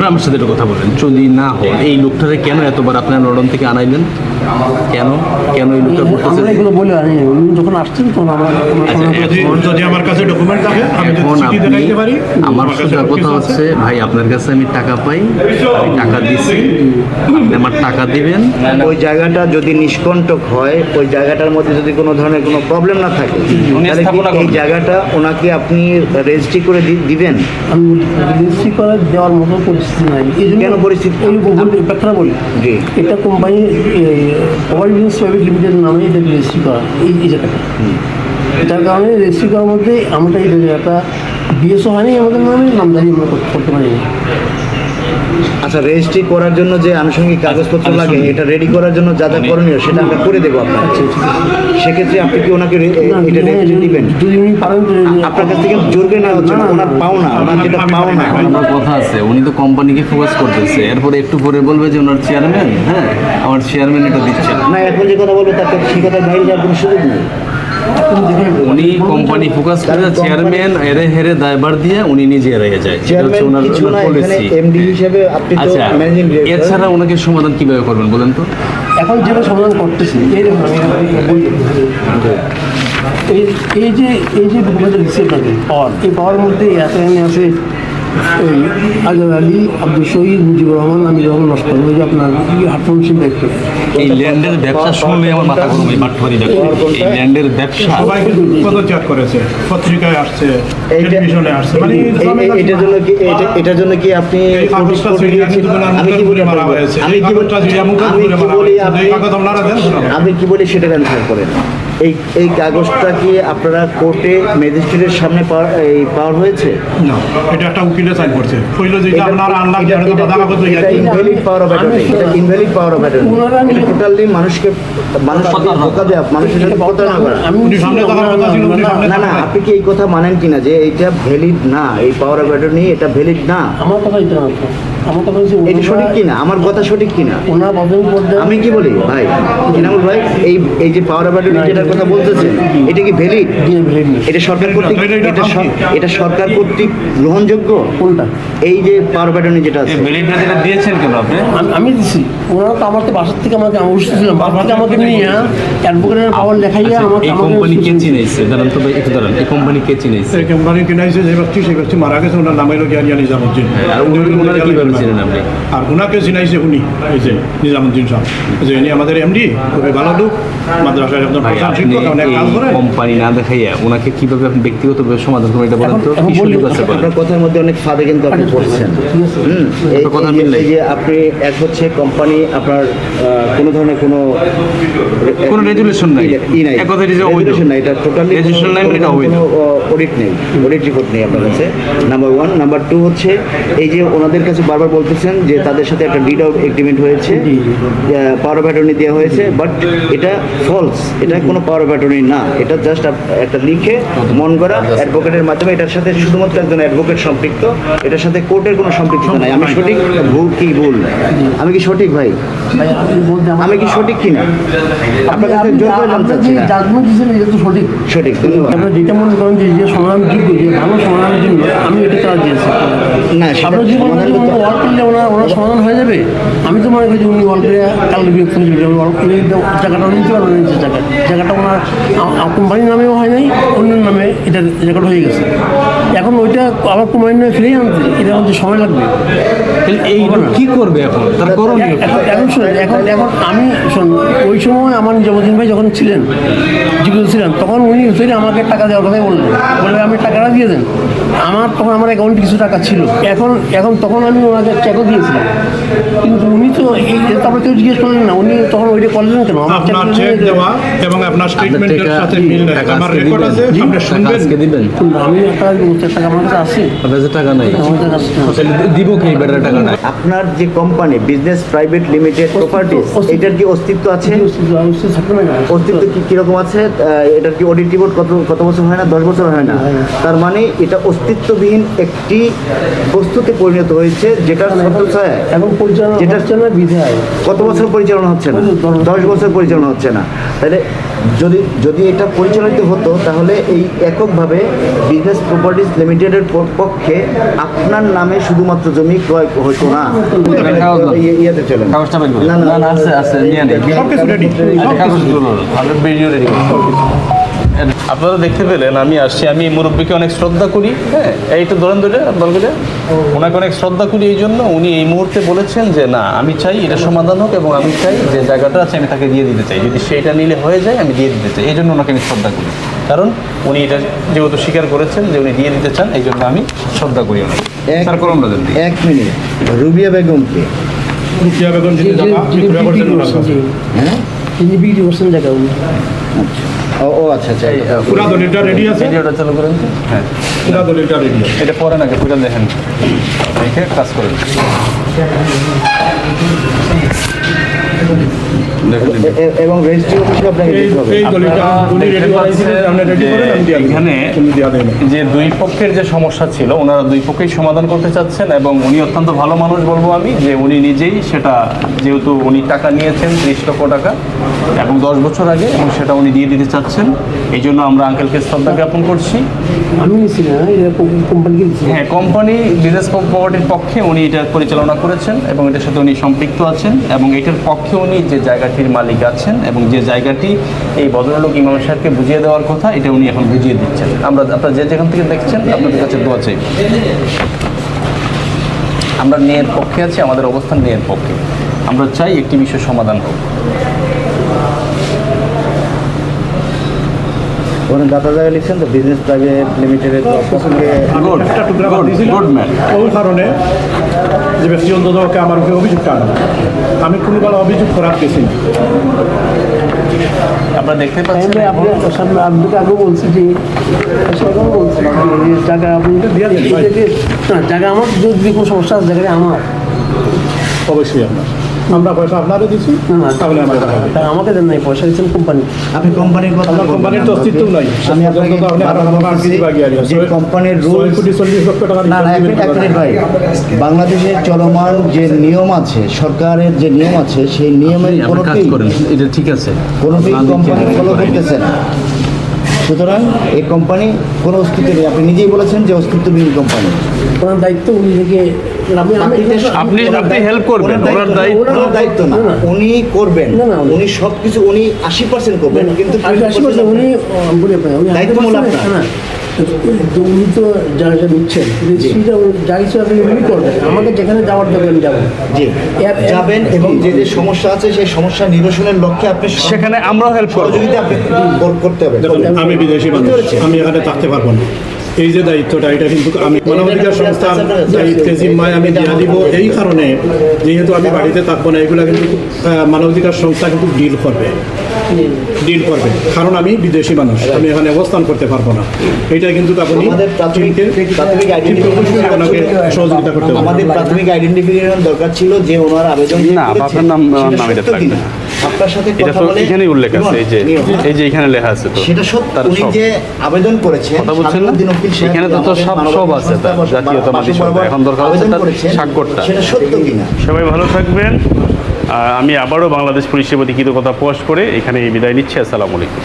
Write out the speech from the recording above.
আপনার আমার সাথে একটু কথা বলেন। যদি না হয় এই লোকটারে কেন এতবার আপনার লন্ডন থেকে আনাইলেন? কেন? কেন এই লোকটা করতেছে আমরা এগুলো বলে আনি উনি যখন আসছেন তখন আমরা আমরা যদি যদি আমার কাছে ডকুমেন্ট থাকে আমি যদি দেখাইতে পারি আমার সবকিছু কথা হচ্ছে ভাই আপনার কাছে আমি টাকা পাই আমি টাকা দিছি। আপনি আমার টাকা দিবেন। ওই জায়গাটা যদি নিষ্কণ্টক হয় ওই জায়গাটার মধ্যে যদি কোনো ধরনের কোনো প্রবলেম না থাকে তাহলে এই জায়গাটা ওনাকে আপনি রেজিস্ট্রি করে দিবেন? আমি রেজিস্ট্রি করে দেওয়ার মতো পরিস্থিতি নাই। এই জন্য কেন পরিস্থিতি? ব্যাখ্যা বলি। জি। এটা company world business private limited নামে এটা রেজিস্ট্রি করা এই এই জায়গাটা। এটার কারণে রেজিস্ট্রি করার মধ্যে আমরা এই জায়গাটা বিএসও হয়নি আমাদের নামে নামদারি আমরা করতে- করতে পারি আচ্ছা রেজিস্ট্রি করার জন্য যে আনুষঙ্গিক কাগজপত্র আচ্ছা, লাগে এটা রেডি করার জন্য যা যা করণীয় সেটা আমরা করে দেবো আপনার আচ্ছা সেক্ষেত্রে আপনি কি ওনাকে এটা রেজিস্ট্রি দিবেন? আপনার কাছ থেকে জোরবে না হচ্ছে না, ওনার পাওনা ওনার যেটা পাওনা। আমার কথা আছে উনি তো কোম্পানিকে ফোকাস করতেছে। এরপরে একটু পরে বলবে যে ওনার চেয়ারম্যান হ্যাঁ? আমার চেয়ারম্যান এটা দিচ্ছে না। এখন যে কথা বলবে তাকে সে কথা বাইরে যাওয়ার কোনো সুযোগ নেই। উনি কোম্পানি ফোকাস করে চেয়ারম্যান এরে হেরে দায়বার দিয়ে উনি নিজে এড়িয়ে যায় হচ্ছে ওনার কিছু না এখানে পলিসি এমডি হিসেবে আপনি তো আচ্ছা ম্যানেজিং ডিরেক্টর এছাড়া ওনাকে সমাধান কীভাবে করবেন বলেন তো? এখন যেটা সমাধান করতেছি এই দেখুন। এই এই যে এই যে আছে পাওয়ার এই পাওয়ার মধ্যে এত আছে এই আজহার আলী আব্দুল শহীদ মুজিবুর রহমান আমি রহমান নস্কর ওই যে আপনার হাটফোন সিম ব্যাগ এই ল্যান্ডের ব্যবসা শুনলে আমার মাথা গরম ব্যবসা এই ল্যান্ডের ব্যবসা সবাই কিন্তু পদত্যাগ করেছে। পত্রিকায় আসছে টেলিভিশনে আসছে। মানে এই- এই- এটার জন্য কি এটা- এটার জন্য কি আপনি এই আমি কি বলি। আমি কি বলি আমি কি বলি আপনি এই। আমি কি সেটা অ্যান্সার করেন? এই এই কাগজটা কি আপনারা কোর্টে ম্যাজিস্ট্রেটের সামনে এই পাওয়ার হয়েছে? না এটা একটা উকিলে সাইন করছে। কইলো যে এটা আপনারা আনলাম যে এটা বাধা কাগজ গেছে ইনভ্যালিড পাওয়ার অফ অ্যাটর্নি এটা ইনভ্যালিড পাওয়ার অফ অ্যাটর্নি এটা টোটালি মানুষকে মানুষকে ধোকা দেওয়া মানুষের সাথে প্রতারণা করা আমি উনি সামনে থাকার কথা ছিল, উনি সামনে না না আপনি কি এই কথা মানেন কিনা যে এটা ভ্যালিড না এই পাওয়ার অফ অ্যাটর্নি এটা ভ্যালিড না? আমার কথা এটা। আমার কথা হচ্ছে এটা সঠিক কিনা? আমার কথা সঠিক কিনা? ওনার আমি কি বলি? ভাই ভাই এই এই যে পাওয়ার যেটার কথা বলতেছেন এটা কি ভ্যালিড। এটা সরকার কর্তৃক এটা- এটা সরকার কর্তৃক গ্রহণযোগ্য? কোনটা? এই যে পাওয়ার যেটা আছে। ভ্যালিডটা যেটা দিয়েছেন কেন আপনি? আমি- দিছি। ওনারা তো আমার তো বাসার থেকে আমাকে আমি অবশ্যই ছিলাম বাসা থেকে আমাকে নিয়ে অ্যাডভোকেটের পাওয়ার লেখাইয়া আমাকে এই কোম্পানি কে চিনাইছে? দাঁড়ান তো ভাই একটু দাঁড়ান। এই কোম্পানি কে চিনাইছে? এই কোম্পানি কিনাইছে যে ব্যক্তি সেই ব্যক্তি মারা গেছে ওনার নাম হলো জ্ঞানী নিজামুদ্দিন। আর উনি- কীভাবে চিনেন আপনি? আর ওনাকে চিনাইছে উনি এই যে নিজামুদ্দিন সাহেব। যে ইনি আমাদের এমডি খুবই ভালো লোক মাদ্রাসায় একজন প্রধান শিক্ষক অনেক কাজ করেন। কোম্পানি না দেখাইয়া ওনাকে কীভাবে আপনি ব্যক্তিগতভাবে সমাধান করবেন এটা বলেন তো? কি সুযোগ আছে আপনার কথার মধ্যে অনেক ফাঁদে কিন্তু আপনি পড়ছেন। ঠিক আছে। হুম এই- কথা এই যে- মিল নেই। যে আপনি এক হচ্ছে কোম্পানি আপনার কোনো ধরনের কোনো কোনো রেজুলেশন নাই। ই নাই। এক কথা যে রেজুলেশন নাই এটা টোটালি রেজুলেশন নাই এটা অবৈধ। অডিট নেই। অডিট রিপোর্ট নেই আপনার কাছে। নাম্বার ওয়ান নাম্বার টু হচ্ছে এই যে ওনাদের কাছে বারবার বলতেছেন যে তাদের সাথে একটা ডিড আউট এগ্রিমেন্ট হয়েছে। পাওয়ার অফ অ্যাটর্নি দেওয়া হয়েছে বাট এটা ফলস এটা কোনো পাওয়ার অফ অ্যাটর্নি না। এটা জাস্ট একটা লিখে মন করা অ্যাডভোকেটের মাধ্যমে এটার সাথে শুধুমাত্র একজন অ্যাডভোকেট সম্পৃক্ত। এটার সাথে কোর্টের কোনো সম্পৃক্ততা নাই। আমি সঠিক ভুল কি ভুল? আমি কি সঠিক ভাই? আমি কি সঠিক কিনা? আপনার কাছে জোর করে জানতে চাচ্ছি না। সঠিক। সঠিক ধন্যবাদ। আপনারা যেটা মনে করেন যে যে যে ভালো সমাধানের জন্য আমি এটা কাজ দিয়েছি। না আপনার জীবনে ওয়ার্ক করলে ওনার ওনার সমাধান হয়ে যাবে? মনে করি উনি করে কালকে বিরক্ত হয়ে যাবে জায়গাটা নিতে পারবেন নিচের জায়গা জায়গাটা ওনার কোম্পানির নামেও হয় নাই অন্য নামে এটা জায়গাটা হয়ে গেছে। এখন ওইটা আবার কোম্পানির নামে ফিরিয়ে আনতে এটা হচ্ছে সময় লাগবে। এই কি করবে এখন? তার করণীয় এখন এখন শোনেন এখন এখন আমি শোন ওই সময় আমার নিজামুদ্দিন ভাই যখন ছিলেন জীবিত ছিলেন তখন উনি হুসেন আমাকে টাকা দেওয়ার কথাই বললেন। বলে আমি টাকাটা দিয়ে দেন। আমার তখন আমার অ্যাকাউন্টে কিছু টাকা ছিল। এখন এখন তখন আমি ওনাকে চেকও দিয়েছিলাম। কিন্তু উনি তো এই তারপরে কেউ জিজ্ঞেস করলেন না উনি তখন ওইটা করলেন কেন? আপনার চেক দেওয়া এবং আপনার স্টেটমেন্টের সাথে মিল নেই আমার রেকর্ড আছে আপনি শুনবেন? দিবেন? আমি একটা টাকা আমার কাছে আছে। আপনার টাকা নাই? আমার কাছে আছে। না। তাহলে দিব কি বেটার টাকা নাই? আপনার যে company business private limited properties এটার কি অস্তিত্ব আছে? অস্তিত্ব কি কীরকম আছে? এটার কি অডিট রিপোর্ট কত কত বছর হয় না? দশ বছর হয় না? তার মানে এটা অস্তিত্ববিহীন একটি বস্তুতে পরিণত হয়েছে যেটা সত্য স্যার এখন পরিচালনা যেটা- হচ্ছে না বিধায় কত বছর পরিচালনা হচ্ছে না? দশ বছর পরিচালনা হচ্ছে না। তাহলে যদি যদি এটা পরিচালিত হতো তাহলে এই এককভাবে বিজনেস প্রপার্টিস লিমিটেডের পক্ষে আপনার নামে শুধুমাত্র জমি ক্রয় হতো না। ইয়েতে। না না আছে, আছে, নিয়ে নেই। সব কিছু রেডি আমরা ভিডিও রেডি আপনারা দেখতে পেলেন আমি আসছি আমি এই মুরব্বীকে অনেক শ্রদ্ধা করি হ্যাঁ? এই তো ধরেন ধরে আপনার করে ওনাকে অনেক শ্রদ্ধা করি এই জন্য উনি এই মুহূর্তে বলেছেন যে না আমি চাই এটা সমাধান হোক এবং আমি চাই যে জায়গাটা আছে আমি তাকে দিয়ে দিতে চাই। যদি সেটা নিলে হয়ে যায় আমি দিয়ে দিতে চাই। এই জন্য ওনাকে আমি শ্রদ্ধা করি। কারণ উনি এটা যেহেতু স্বীকার করেছেন যে উনি দিয়ে দিতে চান এই জন্য আমি শ্রদ্ধা করি ওনাকে। এক- মিনিট। রুবিয়া বেগমকে। রুকিয়া বেগম যে- জায়গা। হ্যাঁ? তিনি বিক্রি করছেন জায়গা আচ্ছা। ও ও আচ্ছা আচ্ছা এই, আহ, পুরা দলিলটা রেডি আছে? ভিডিওটা চালু করেন। হ্যাঁ পুরা দলিলটা রেডি আছে। এটা পরে নাকি পুরো দেখেন। দেখে কাজ করেন। এবং রেজিস্ট্রি অফিসে আপনাকে হবে। এখানে যে দুই পক্ষের যে সমস্যা ছিল ওনারা দুই পক্ষেই সমাধান করতে চাচ্ছেন এবং উনি অত্যন্ত ভালো মানুষ বলব আমি যে উনি নিজেই সেটা যেহেতু উনি টাকা নিয়েছেন ত্রিশ লক্ষ টাকা এবং দশ বছর আগে এবং সেটা উনি দিয়ে দিতে চাচ্ছেন। এই জন্য আমরা আঙ্কেলকে শ্রদ্ধা জ্ঞাপন করছি। হ্যাঁ কোম্পানি বিজনেস প্রপার্টির পক্ষে উনি এটা পরিচালনা করেছেন এবং এটার সাথে উনি সম্পৃক্ত আছেন এবং এটার পক্ষে উনি যে জায়গাটির মালিক আছেন এবং যে জায়গাটি এই ভদ্রলোক ইমাম সাহেবকে বুঝিয়ে দেওয়ার কথা এটা উনি এখন বুঝিয়ে দিচ্ছেন। আমরা আপনারা যে যেখান থেকে দেখছেন আপনাদের কাছে দোয়া চাই। আমরা নেয়ের পক্ষে আছি আমাদের অবস্থান নেয়ের পক্ষে। আমরা চাই একটি বিষয় সমাধান হোক। ওখানে দাদা জায়গা লিখছেন তো বিজনেস প্রাইভেট লিমিটেডের গুড গুড গুড ম্যান কারণে যে ব্যক্তি অন্ততকে আমার উপরে অভিযোগটা আনা আমি কোনো কালো অভিযোগ করার গেছি আমরা আপনারা দেখতে পাচ্ছেন আমি তো আগেও বলছি যে বলছি আপনি দিয়ে দিন জায়গা আমার যদি কোনো সমস্যা আছে আমার। অবশ্যই আপনার। আমরা পয়সা আপনারও না না তাহলে টাকা আমাকে দেন নাই পয়সা দিচ্ছেন কোম্পানি আপনি কোম্পানির কথা কোম্পানির তো অস্তিত্ব নাই। আমি আপনাকে যে কোম্পানির রুলস কোটি চল্লিশ লক্ষ টাকার না না এক মিনিট, ভাই। বাংলাদেশের চলমান যে নিয়ম আছে সরকারের যে নিয়ম আছে সেই নিয়মের আপনি কাজ করেন এটা ঠিক আছে। আপনাদের কোম্পানি ফলো করতেছে না। সুতরাং এই কোম্পানি কোনো অস্তিত্ব নেই। আপনি নিজেই বলেছেন যে অস্তিত্ব অস্তিত্ববিহীন কোম্পানি ওনার দায়িত্ব উনি থেকে আপনি আপনি হেল্প করবেন ওনার দায়িত্ব ওনার দায়িত্ব না। উনি করবেন। উনি- উনি সব কিছু উনি আশি পার্সেন্ট করবেন কিন্তু উনি বলি আপনাকে, উনি দায়িত্বমূলক আশি আপনার। উনি তো যা যা নিচ্ছেন সেটা যা কিছু আপনি উনি করবেন। আমাকে যেখানে যাওয়ার দরকার আমি যাব। জি। যাবেন এবং যে যে সমস্যা আছে সেই সমস্যা নিরসনের লক্ষ্যে আপনি সেখানে আমরাও হেল্প করব। সহযোগিতা আপনি করতে হবে। আমি বিদেশি মানুষ। আমি এখানে থাকতে পারব না। এই যে দায়িত্বটা এটা কিন্তু আমি মানবাধিকার সংস্থার দায়িত্বে জিম্মায় আমি দিয়া দিব। এই কারণে যেহেতু আমি বাড়িতে থাকব না এগুলা কিন্তু মানবাধিকার সংস্থা কিন্তু ডিল করবে। ডিল করবে। কারণ আমি বিদেশি মানুষ আমি এখানে অবস্থান করতে পারব না। এটা কিন্তু আপনি আপনাকে সহযোগিতা করতে আমাদের প্রাথমিক আইডেন্টিফিকেশন দরকার ছিল যে ওনার আবেদন না, আপনার নাম- নাম আপনার সাথে কথা তো বলে এখানেই উল্লেখ আছে এই যে? এই যে এখানে লেখা আছে তো সেটা সত্য উনি যে আবেদন করেছেন কথা বলছেন না? এখানে তো তো সব- সব আছে তার, জাতীয়তাবাদী এখন দরকার আছে তার স্বাক্ষরটা। সেটা সত্য কিনা সবাই ভালো থাকবেন আমি আবারও বাংলাদেশ পুলিশের প্রতি কৃতজ্ঞতা প্রকাশ করে এখানে এই বিদায় নিচ্ছি আসসালামু আলাইকুম